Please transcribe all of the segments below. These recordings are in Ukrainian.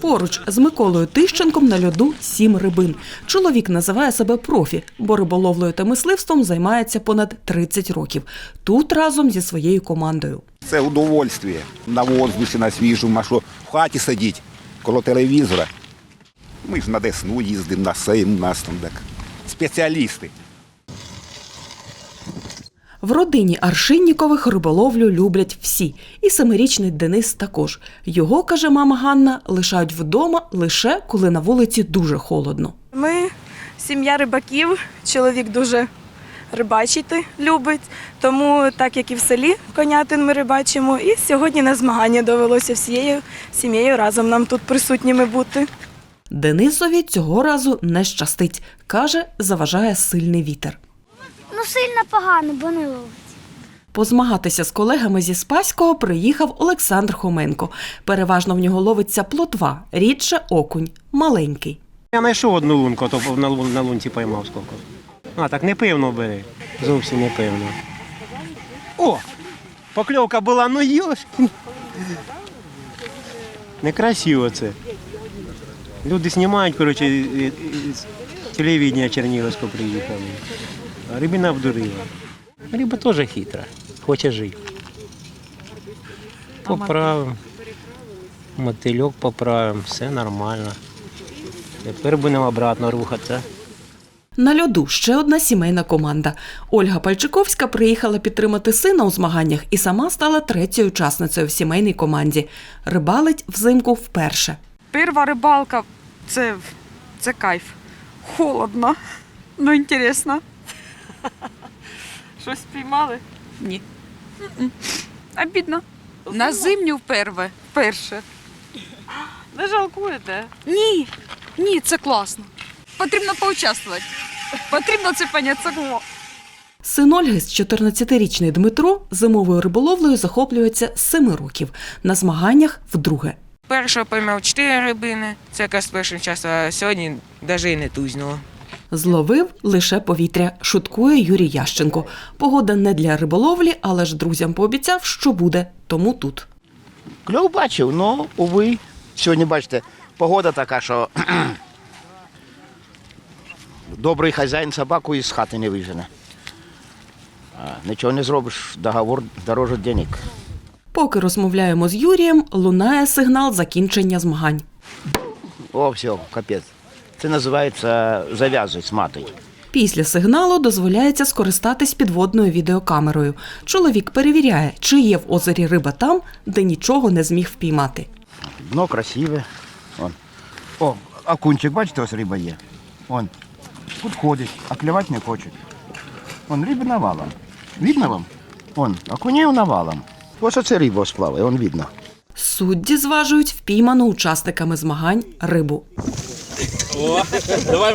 Поруч з Миколою Тищенком на льоду сім рибин. Чоловік називає себе профі, бо риболовлею та мисливством займається понад 30 років. Тут разом зі своєю командою. Це удовольствие. На воздусі, на свіжому, а що в хаті сидіть коло телевізора. Ми ж на Десну їздимо, на Сейм, нас там так. Спеціалісти. В родині Аршиннікових риболовлю люблять всі. І семирічний Денис також. Його, каже мама Ганна, лишають вдома лише коли на вулиці дуже холодно. Ми сім'я рибаків, чоловік дуже рибачити любить, тому так як і в селі конятин ми рибачимо. І сьогодні на змагання довелося всією сім'єю разом нам тут присутніми бути. Денисові цього разу не щастить. Каже, заважає сильний вітер. Ну, сильно погано, бо не ловить. Позмагатися з колегами зі Спаського приїхав Олександр Хоменко. Переважно в нього ловиться плотва, рідше окунь, маленький. Я знайшов одну лунку, то на, лун- на лунці поймав скільки. А, так не пивно бери. Зовсім не пивно. О! Покльовка була, ну йошкін. Некрасиво це. Люди знімають, коротше, і- і- з телевідення Чернігівського приїхали. А рибина обдурила. Риба теж хитра, хоче жити. Поправимо. Мотильок поправимо, все нормально. Тепер будемо обратно рухатися. На льоду ще одна сімейна команда. Ольга Пальчиковська приїхала підтримати сина у змаганнях і сама стала третьою учасницею в сімейній команді. Рибалить взимку вперше. Перша рибалка це, це кайф. Холодно, ну інтересно. Щось спіймали? Ні. Обідно. На зимню вперше. Вперше. Не жалкуєте? Ні. Ні, це класно. Потрібно поучаствувати. Потрібно це поняти. Це. Син Ольги, 14-річний Дмитро, зимовою риболовлею захоплюється з 7 років. На змаганнях вдруге. Першого поймав чотири рибини, це якраз перший час, а сьогодні навіть і не тузнуло. Зловив лише повітря, шуткує Юрій Ященко. Погода не для риболовлі, але ж друзям пообіцяв, що буде, тому тут. Кльов бачив, ну, уви. Сьогодні, бачите, погода така, що добрий хазяїн собаку із хати не вижене. Нічого не зробиш, договор дороже денег. Поки розмовляємо з Юрієм, лунає сигнал закінчення змагань. О, все, капець. Це називається зав'язуй з матою. Після сигналу дозволяється скористатись підводною відеокамерою. Чоловік перевіряє, чи є в озері риба там, де нічого не зміг впіймати. Дно красиве. Вон. О, окунчик, бачите, ось риба є. Вон. Тут ходить, а клювати не хоче. Вон риба навалом. Видно вам? Вон, окунів навалом. Ось оце риба ось плаває, вон видно. Судді зважують впійману учасниками змагань рибу. Давай,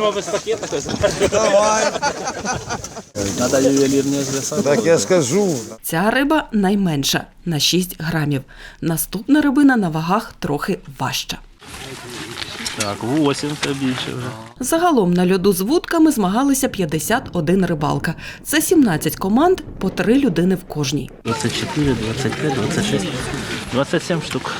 Так я скажу. Ця риба найменша на 6 грамів. Наступна рибина на вагах трохи важча. Так, 8 та більше вже. Загалом на льоду з вудками змагалися 51 рибалка. Це 17 команд по три людини в кожній. 24, 25, 26, 27 штук.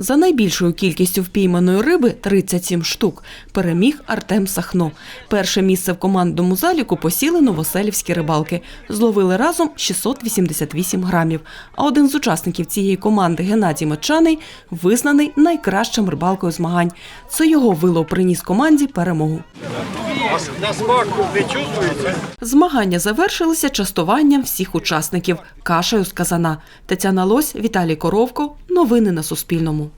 За найбільшою кількістю впійманої риби 37 штук. Переміг Артем Сахно. Перше місце в командному заліку посіли новоселівські рибалки. Зловили разом 688 грамів. А один з учасників цієї команди Геннадій Мечаний визнаний найкращим рибалкою змагань. Це його вилов приніс команді перемогу. Змагання завершилися частуванням всіх учасників кашею з казана. Тетяна Лось, Віталій Коровко. Новини на Суспільному.